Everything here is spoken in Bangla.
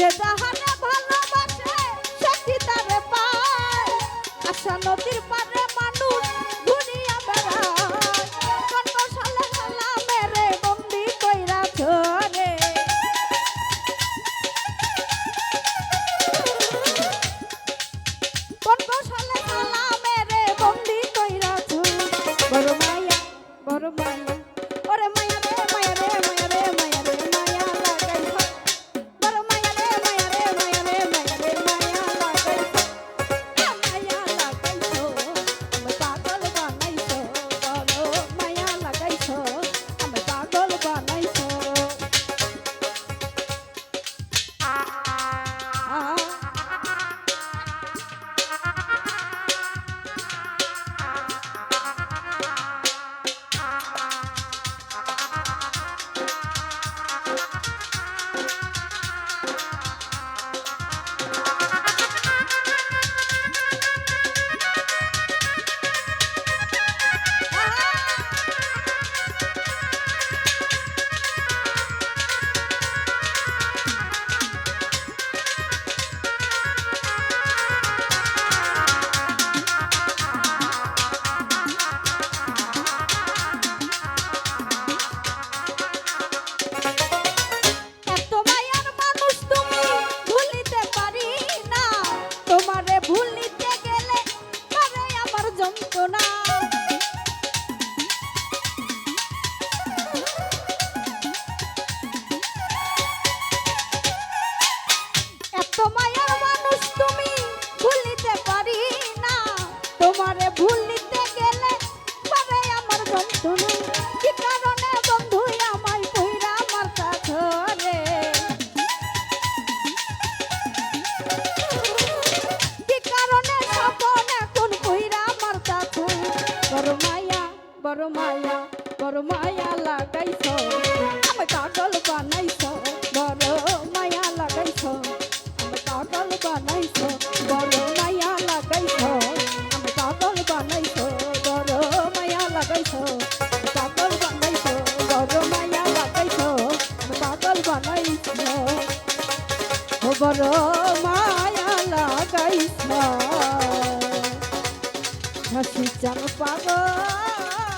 যে যাহারে ভালোবাসে সত্যি তারে পায়। আশা নদীর পারে মানুষ ঘুরিয়া বেড়ায়। কন্যশালে খালা মেরে বন্দি কইরা ধরে কন্যশালে খালা মেরে বন্দি কইরা ধরে বড় মায়া বড় মায়া। full বড় মায়া বড় মায়া লাগাইছ। আমি পাগল বানাইছ বড় মায়া লাগাইছ। আমি পাগল বানাইছ বড় মায়া লাগাইছ। আমি পাগল বানাইছ বড় মায়া লাগাইছ পাগল বানাইছ। বড় মায়া লাগাইছ। চাল পাগল।